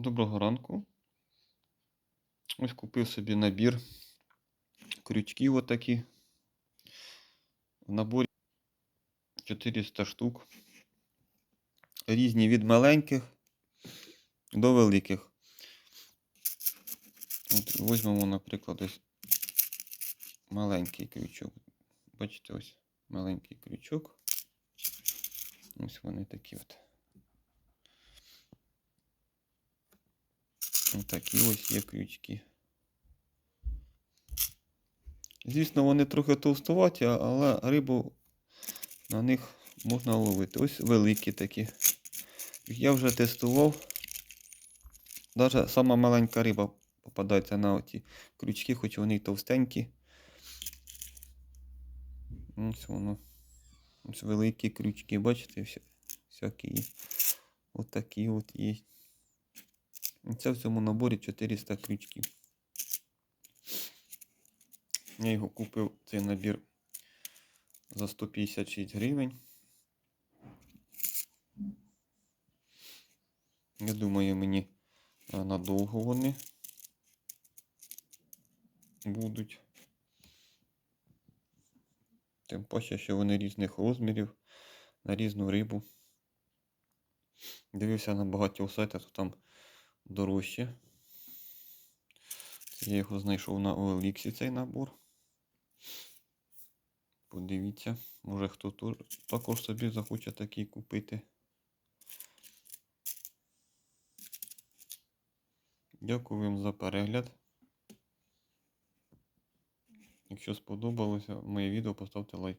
Доброго ранку. Ось купив собі набір крючків отакі. В наборі 400 штук. Різні від маленьких до великих. От візьмемо, наприклад, ось маленький крючок. Бачите, ось маленький крючок. Ось вони такі от. Ось такі ось є крючки. Звісно, вони трохи товстуваті, але рибу на них можна ловити. Ось великі такі. Я вже тестував. Навіть сама маленька риба попадається на оті крючки, хоч вони товстенькі. Ось воно. Ось великі крючки, бачите, всякі. Отакі от є. Це в цьому наборі 400 крючків. Я його купив цей набір за 156 гривень. Я думаю, мені е, надовго вони будуть. Тим паче, що вони різних розмірів на різну рибу. Дивився на багатьох сайтах, то там дорожче. Це я його знайшов на OLX цей набор. Подивіться, може хто також собі захоче такий купити. Дякую вам за перегляд. Якщо сподобалося моє відео, поставте лайк.